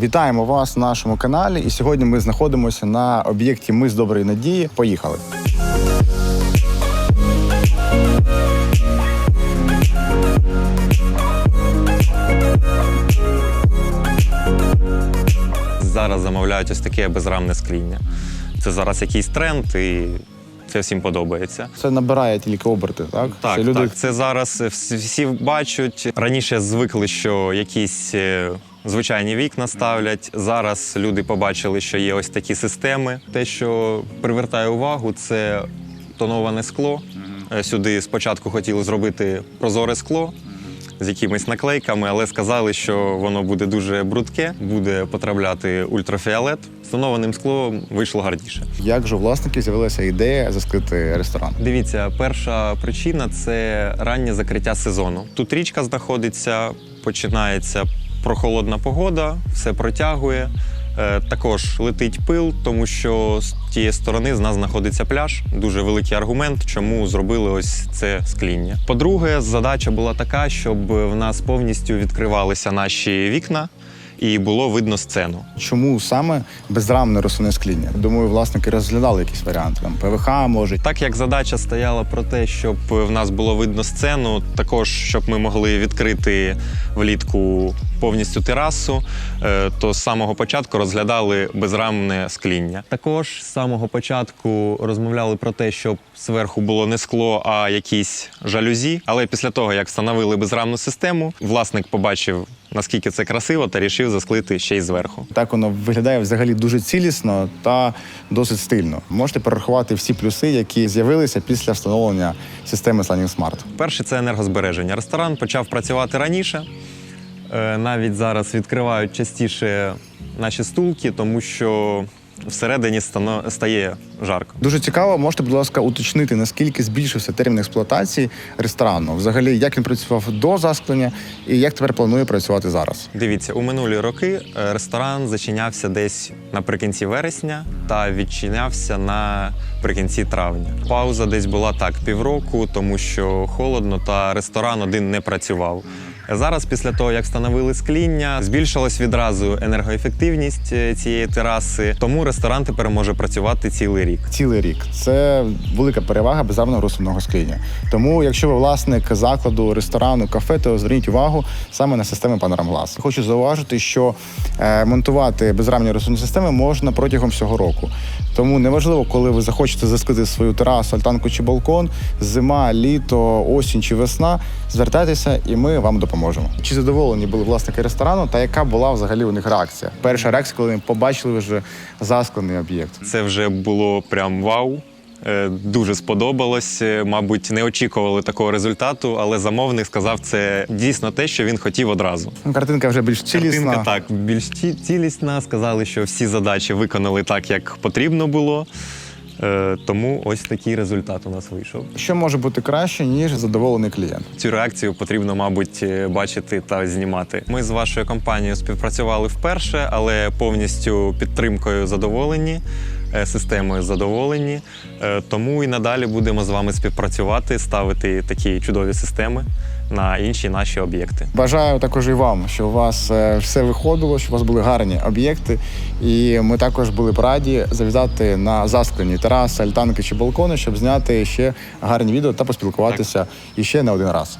Вітаємо вас на нашому каналі. І сьогодні ми знаходимося на об'єкті Ми з доброї надії. Поїхали. Зараз замовляють ось таке безрамне скління. Це зараз якийсь тренд, і це всім подобається. Це набирає тільки оберти, так? Так, Це люди так, це зараз всі бачать. Раніше звикли, що якісь е, звичайні вікна ставлять. Зараз люди побачили, що є ось такі системи. Те, що привертає увагу, це тоноване скло. Е, Сюди спочатку хотіли зробити прозоре скло. З якимись наклейками, але сказали, що воно буде дуже брудке, буде потрапляти ультрафіолет. З тонованим склом вийшло гарніше. Як же у власників з'явилася ідея заскрити ресторан? Дивіться, перша причина це раннє закриття сезону. Тут річка знаходиться, починається прохолодна погода, все протягує. Е, Також летить пил, тому що з тієї сторони з нас знаходиться пляж. Дуже великий аргумент, чому зробили ось це скління. По-друге, задача була така, щоб в нас повністю відкривалися наші вікна і було видно сцену. Чому саме безрамне рослинне скління? Думаю, власники розглядали якісь варіанти. Там ПВХ може. Так як задача стояла про те, щоб в нас було видно сцену, також щоб ми могли відкрити влітку повністю терасу, е, то з самого початку розглядали безрамне скління. Також з самого початку розмовляли про те, щоб зверху було не скло, а якісь жалюзі. Але після того, як встановили безрамну систему, власник побачив наскільки це красиво, та рішив засклити ще й зверху. Так воно виглядає взагалі дуже цілісно та досить стильно. Можете перерахувати всі плюси, які з'явилися після встановлення системи Sunning Smart. Перше це енергозбереження. Ресторан почав працювати раніше. Е, Навіть зараз відкривають частіше наші стулки, тому що всередині стано- стає жарко. Дуже цікаво, можете, будь ласка, уточнити, наскільки збільшився термін експлуатації ресторану. Взагалі, як він працював до засклення і як тепер планує працювати зараз. Дивіться, у минулі роки е, ресторан зачинявся десь наприкінці вересня та відчинявся наприкінці травня. Пауза десь була так півроку, тому що холодно та ресторан один не працював. Зараз, після того, як встановили скління, збільшилась відразу енергоефективність е, цієї тераси, тому ресторан тепер може працювати цілий рік. Цілий рік це велика перевага безрамного рослинного скління. Тому, якщо ви власник закладу, ресторану, кафе, то зверніть увагу саме на системи Glass. Хочу зауважити, що е, монтувати безрамні рослинні системи можна протягом всього року. Тому неважливо, коли ви захочете засклити свою терасу, альтанку чи балкон, зима, літо, осінь чи весна. Звертайтеся, і ми вам допоможемо. Чи задоволені були власники ресторану, та яка була взагалі у них реакція? Перша реакція, коли вони побачили вже засклений об'єкт. Це вже було прям вау. Е, Дуже сподобалось. Е, Мабуть, не очікували такого результату, але замовник сказав, це дійсно те, що він хотів одразу. Картинка вже більш цілісна. Картинка так більш ці- цілісна. Сказали, що всі задачі виконали так, як потрібно було. Е, Тому ось такий результат у нас вийшов. Що може бути краще, ніж задоволений клієнт? Цю реакцію потрібно, мабуть, е, бачити та знімати. Ми з вашою компанією співпрацювали вперше, але повністю підтримкою задоволені, е, системою задоволені. Тому і надалі будемо з вами співпрацювати, ставити такі чудові системи на інші наші об'єкти. Бажаю також і вам, що у вас е, все виходило, що у вас були гарні об'єкти. І ми також були б раді завітати на засклені тераси, альтанки чи балкони, щоб зняти ще гарні відео та поспілкуватися іще не один раз.